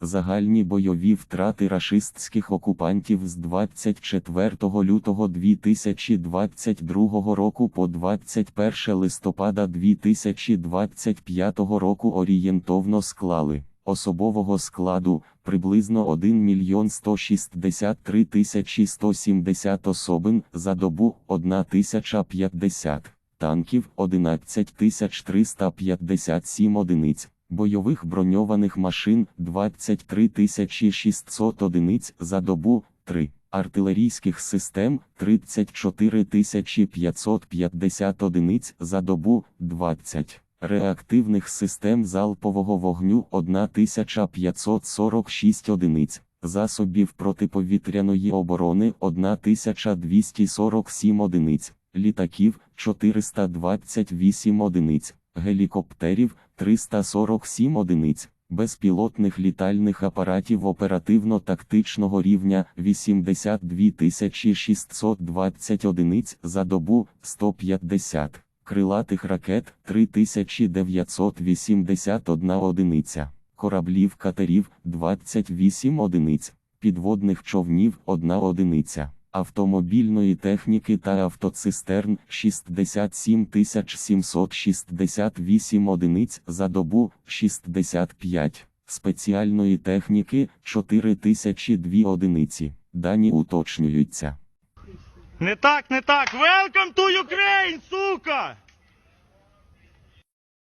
Загальні бойові втрати рашистських окупантів з 24 лютого 2022 року по 21 листопада 2025 року орієнтовно склали особового складу приблизно 1 мільйон 163 тисячі 170 особин за добу 1 тисяча 50 танків 11 тисяч 357 одиниць, бойових броньованих машин 23 600 одиниць за добу 3, артилерійських систем 34 550 одиниць за добу 20. Реактивних систем залпового вогню 1546 одиниць, засобів протиповітряної оборони 1247 одиниць, літаків 428 одиниць, гелікоптерів 347 одиниць, безпілотних літальних апаратів оперативно-тактичного рівня 82 620 одиниць за добу 150 крилатих ракет 3981 одиниця, кораблів катерів 28 одиниць, підводних човнів 1 одиниця, автомобільної техніки та автоцистерн 67 768 одиниць за добу 65, спеціальної техніки 4002 одиниці. Дані уточнюються. Не так, не так. Welcome to Ukraine, сука!